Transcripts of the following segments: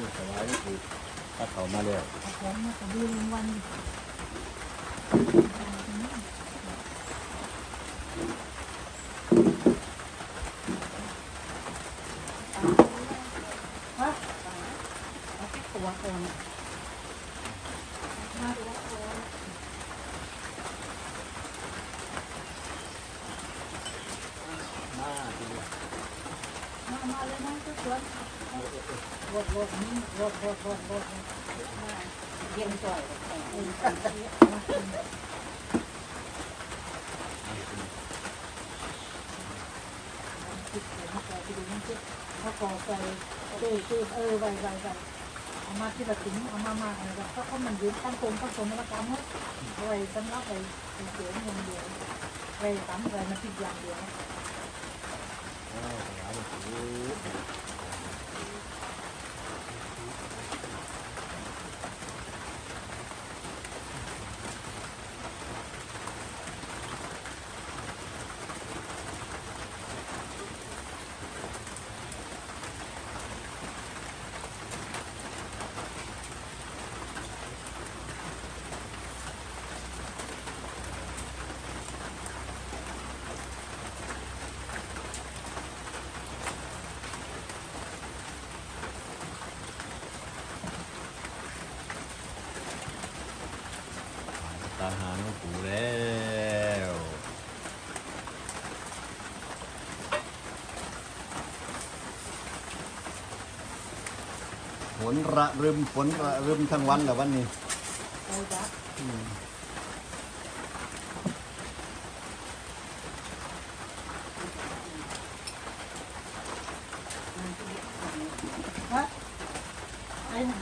นี่สบายนี่คือถ้าเขามาแล้วเอาของมาขบีรางวัลฮะเอาที่ตัวก่อนมาตัวก่อนมาเดียวมามาเลยนะทุกคน รถรถนี่รถรถรถรถมาเย็นจ่อยเขาก่อไปเต้เต้เออไวไวไวเอามาที่ละถึงเอามามาอะไรแบบเขามันยืนตั้งตรงตั้งตรงแล้วกำหมดเอาไว้สำหรับไปเสียเงินเดียวไปตามอะไรมาติดอย่างเดียวอ้าวายนี่คือตาหาหลวงปูแล้วฝนระรึมฝนระรึมทั้งวันแล้ววันนี้ ไปจ้ะ อืม ฮะไอ้น่ะ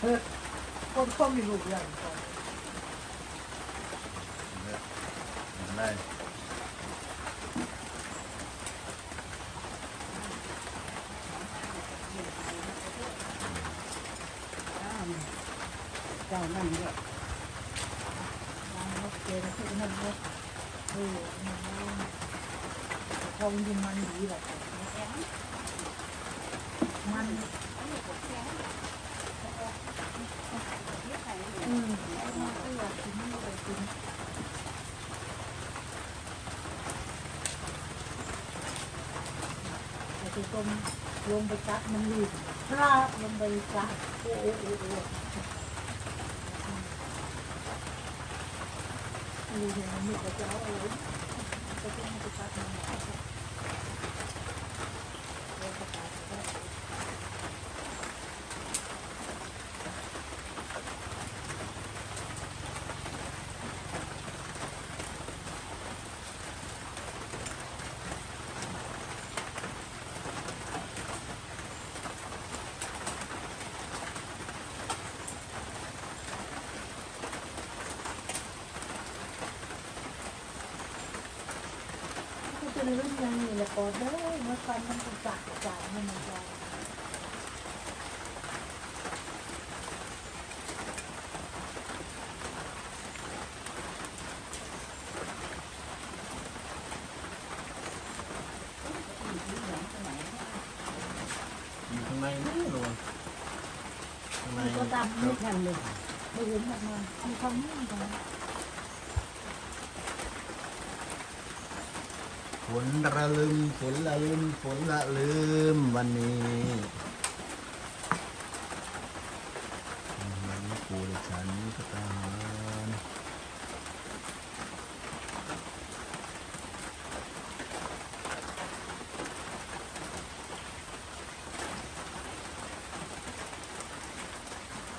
เออ คนก็มีลูกอย่างก่อนได้เจ้านั่นด้วยร้านรถเก๋งที่นั่นรถเออมันทองยิงมันดีแบบมันอืมก็อยากกินไม่ได้กินแต่ที่ต้มลงไปจับมันรีบพลาดลงไปจับโอ้โหโอ้โหมีเห็นมีกระเจ้าอะไรก็ต้องไปตัดมัน ก็จะเรื่องยังนี่แหละก่อนเด้อเมื่อฟันมันจะจัดจ่ายมันมันจะอยู่ข้างในนี่ลงข้างในมันก็ตามไม่ทันเลยไม่เห็นแบบมันมีความนิ่งของฝน นระลึมฝนระลึมฝนระลืมวันนี้วันนี้ปูและฉันก็ตาม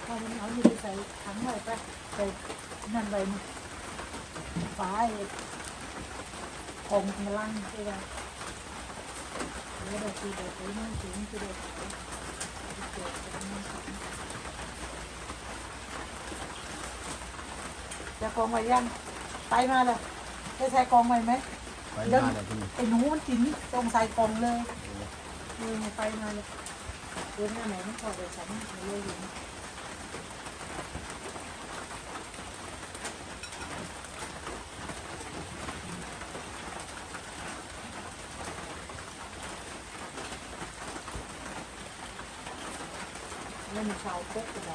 พอมันเอาอยู่ใส่ถังไว้ไปใส่นั่นไว้ฟ้าของ พลังใช่ไหมแล้วเดี๋ยวตีเดี๋ยวไปนั่งถึงจะเดี๋ยวเกิดเป็นมันสองจะกองไว้ยังไปมาเลยได้ใส่กองไว้ไหมไปมาแล้วที่ไอ้หนูมันกินตรงใส่กองเลยเออไปมาเลยเดินหน้าไหนมันพอไปฉันเลยอยู่ มันมีชาวพกกได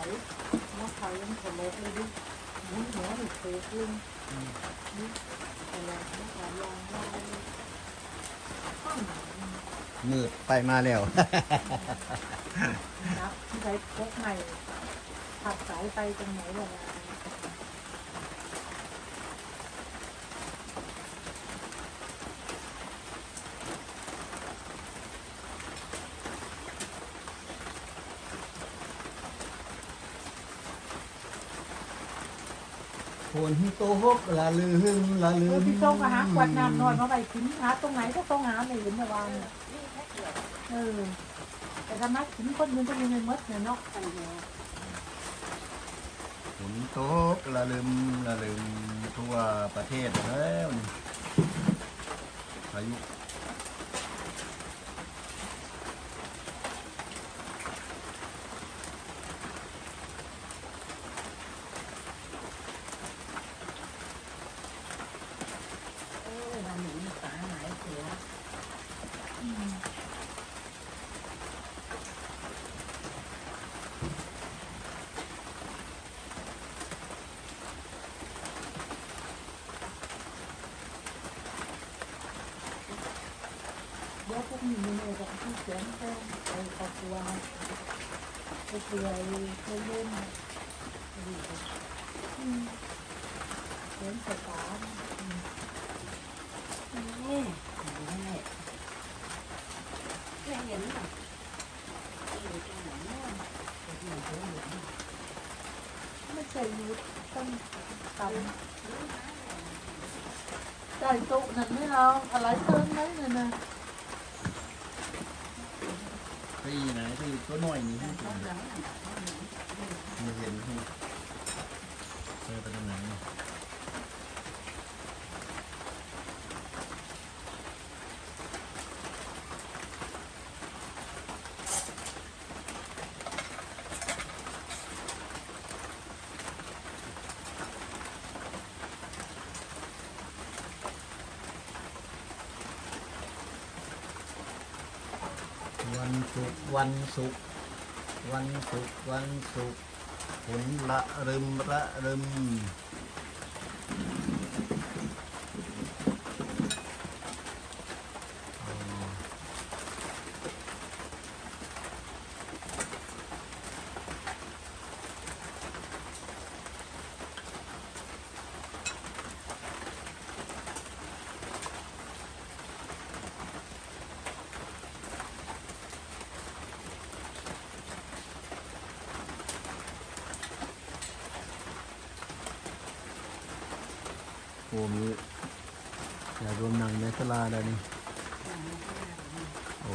น้องเขายังคนเล็กเลยดิมุ้งหัวหนึ่งเตะขึ้นนี่อะไรน้องเขาลองได้ข้างมืดไปมาแล้วนับที่ใช้พกใหม่ขับสายไปจังไหนเลยฝ นตกละลืมละลืมพี่โต้งก็หาขวดน้ำนอนมาไปกินหาตรงไหนก็ต้องหาในหลุมในวานเนี่ยเออ แต่ถ้านักกินคนหนึงก็มีเงินมดเนี่ยเนาะฝนตกละลืมละลืมทั่วประเทศแล้วพายุ เดี๋ยวพวกนี้เนี่ยจะที่ เสียงแค่ไปครอบครัวไปเปลือยเล่นอืมเสียงสตาร์อืมนี่แม่เห็นป่ะไม่ใช่ยุดต้องทำไก่ตุนั่นไม่เอาอะไรเติมไหมเนี่ยนะปีไหนที่ตัวน้อยนี่ที่สุดไม่เห็นที่เคยไปตรงไหนนี่วันศุกร์ วันศุกร์วันศุกร์วันศุกร์ฝนละรึมละรึม โอ้มีอย่ารวมหนังในตลาดแล้วนี่โอ้